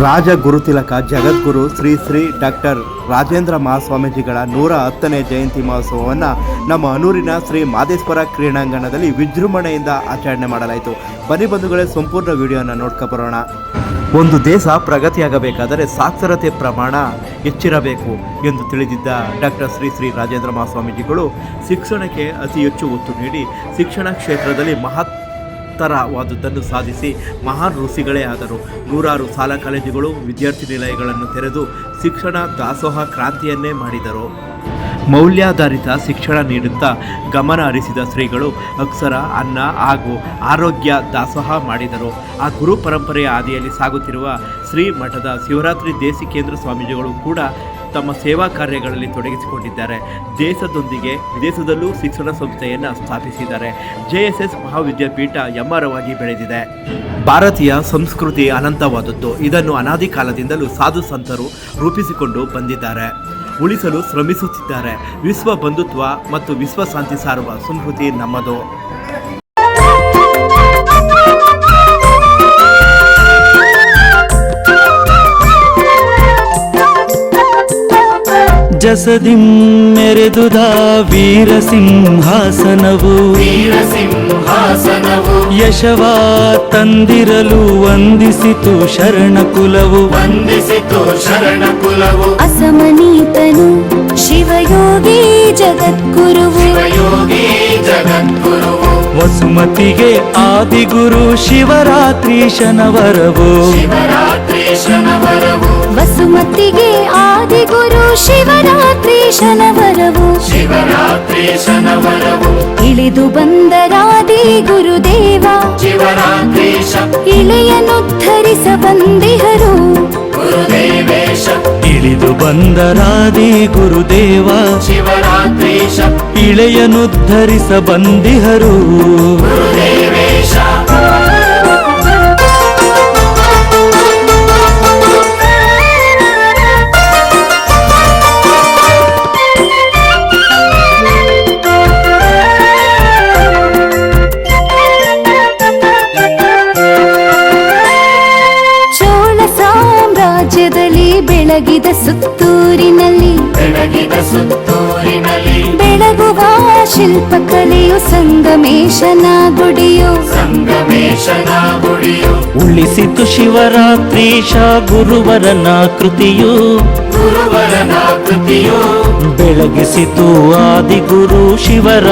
ರಾಜ ಗುರುತಿಲಕ ಜಗದ್ಗುರು ಶ್ರೀ ಶ್ರೀ ಡಾಕ್ಟರ್ ರಾಜೇಂದ್ರ ಮಹಾಸ್ವಾಮೀಜಿಗಳ ನೂರ ಹತ್ತನೇ ಜಯಂತಿ ಮಹೋತ್ಸವವನ್ನು ನಮ್ಮ ಅನೂರಿನ ಶ್ರೀ ಮಾದೇಶ್ವರ ಕ್ರೀಡಾಂಗಣದಲ್ಲಿ ವಿಜೃಂಭಣೆಯಿಂದ ಆಚರಣೆ ಮಾಡಲಾಯಿತು. ಬನ್ನಿ ಬಂಧುಗಳೇ, ಸಂಪೂರ್ಣ ವಿಡಿಯೋನ ನೋಡ್ಕೊ ಬರೋಣ. ಒಂದು ದೇಶ ಪ್ರಗತಿಯಾಗಬೇಕಾದರೆ ಸಾಕ್ಷರತೆ ಪ್ರಮಾಣ ಹೆಚ್ಚಿರಬೇಕು ಎಂದು ತಿಳಿದಿದ್ದ ಡಾಕ್ಟರ್ ಶ್ರೀ ಶ್ರೀ ರಾಜೇಂದ್ರ ಮಹಾಸ್ವಾಮೀಜಿಗಳು ಶಿಕ್ಷಣಕ್ಕೆ ಅತಿ ಹೆಚ್ಚು ಒತ್ತು ನೀಡಿ ಶಿಕ್ಷಣ ಕ್ಷೇತ್ರದಲ್ಲಿ ಮಹತ್ ಎತ್ತರವಾದುದನ್ನು ಸಾಧಿಸಿ ಮಹಾನ್ ಋಷಿಗಳೇ ಆದರು. ನೂರಾರು ಶಾಲಾ ಕಾಲೇಜುಗಳು ವಿದ್ಯಾರ್ಥಿ ನಿಲಯಗಳನ್ನು ತೆರೆದು ಶಿಕ್ಷಣ ದಾಸೋಹ ಕ್ರಾಂತಿಯನ್ನೇ ಮಾಡಿದರು. ಮೌಲ್ಯಾಧಾರಿತ ಶಿಕ್ಷಣ ನೀಡುತ್ತಾ ಗಮನ ಹರಿಸಿದ ಶ್ರೀಗಳು ಅಕ್ಷರ, ಅನ್ನ ಹಾಗೂ ಆರೋಗ್ಯ ದಾಸೋಹ ಮಾಡಿದರು. ಆ ಗುರು ಪರಂಪರೆಯ ಹಾದಿಯಲ್ಲಿ ಸಾಗುತ್ತಿರುವ ಶ್ರೀ ಮಠದ ಶಿವರಾತ್ರಿ ದೇಸಿಕೇಂದ್ರ ಸ್ವಾಮೀಜಿಗಳು ಕೂಡ ತಮ್ಮ ಸೇವಾ ಕಾರ್ಯಗಳಲ್ಲಿ ತೊಡಗಿಸಿಕೊಂಡಿದ್ದಾರೆ. ದೇಶದೊಂದಿಗೆ, ವಿದೇಶದಲ್ಲೂ ಶಿಕ್ಷಣ ಸಂಸ್ಥೆಯನ್ನು ಸ್ಥಾಪಿಸಿದ್ದಾರೆ. ಜೆಎಸ್ಎಸ್ ಮಹಾವಿದ್ಯಾಪೀಠ ಎಮ್ಮರವಾಗಿ ಬೆಳೆದಿದೆ. ಭಾರತೀಯ ಸಂಸ್ಕೃತಿ ಅನಂತವಾದದ್ದು. ಇದನ್ನು ಅನಾದಿ ಕಾಲದಿಂದಲೂ ಸಾಧು ಸಂತರು ರೂಪಿಸಿಕೊಂಡು ಬಂದಿದ್ದಾರೆ. ಉಳಿಸಲು ಶ್ರಮಿಸುತ್ತಿದ್ದಾರೆ. ವಿಶ್ವ ಬಂಧುತ್ವ ಮತ್ತು ವಿಶ್ವ ಶಾಂತಿ ಸಾರುವ ಸಂಸ್ಕೃತಿ ನಮ್ಮದು. ಜಸದಿಂ ಮೆರೆದುದ ವೀರ ಸಿಂಹಾಸನವು. ವೀರಸಿಂಹಾಸನವು ಯಶವ ತಂದಿರಲು ವಂದಿಸಿತು ಶರಣ ಕುಲವು ವಂದಿಸಿತು ಶರಣ ಕುಲವು ಅಸಮನೀತನು ಶಿವಯೋಗಿ ಜಗದ್ಗುರುವು. ಯೋಗಿ ಜಗದ್ಗುರುವು. ವಸುಮತಿಗೆ ಆದಿಗುರು ಶಿವರಾತ್ರಿ ಶನವರವು. ವಸುಮತಿಗೆ ಆದಿಗುರು ಶಿವರಾತ್ರಿ ಶನವರವು. ಶಿವರಾತ್ರಿ ವರವು ಇಳಿದು ಬಂದರಾದಿ ಗುರುದೇವ ಶಿವರಾತ್ರೇಶ ಇಳೆಯನುದ್ಧರಿಸ ಬಂದಿಹರು. ಗುರುದೇವೇಶ ಇಳಿದು ಬಂದರಾದಿ ಗುರುದೇವ. ಶಿವರಾತ್ರೇಶ ಇಳೆಯನುದ್ಧರಿಸ ಬಂದಿಹರು. ಬೆಳಗಿದ ಸುತ್ತೂರಿನಲ್ಲಿ. ಬೆಳಗಿದ ಸುತ್ತೂರಿನಲ್ಲಿ. ಬೆಳಗುವ ಶಿಲ್ಪಕಲೆಯು ಸಂಗಮೇಶನ ಗುಡಿಯು. ಸಂಗಮೇಶನ ಗುಡಿಯು. ಉಳಿಸಿತು ಶಿವರಾತ್ರೀಶ ಗುರುವರನ ಕೃತಿಯು. ಗುರುವರನ ಕೃತಿಯು. ಬೆಳಗಿಸಿತು ಆದಿಗುರು ಶಿವರ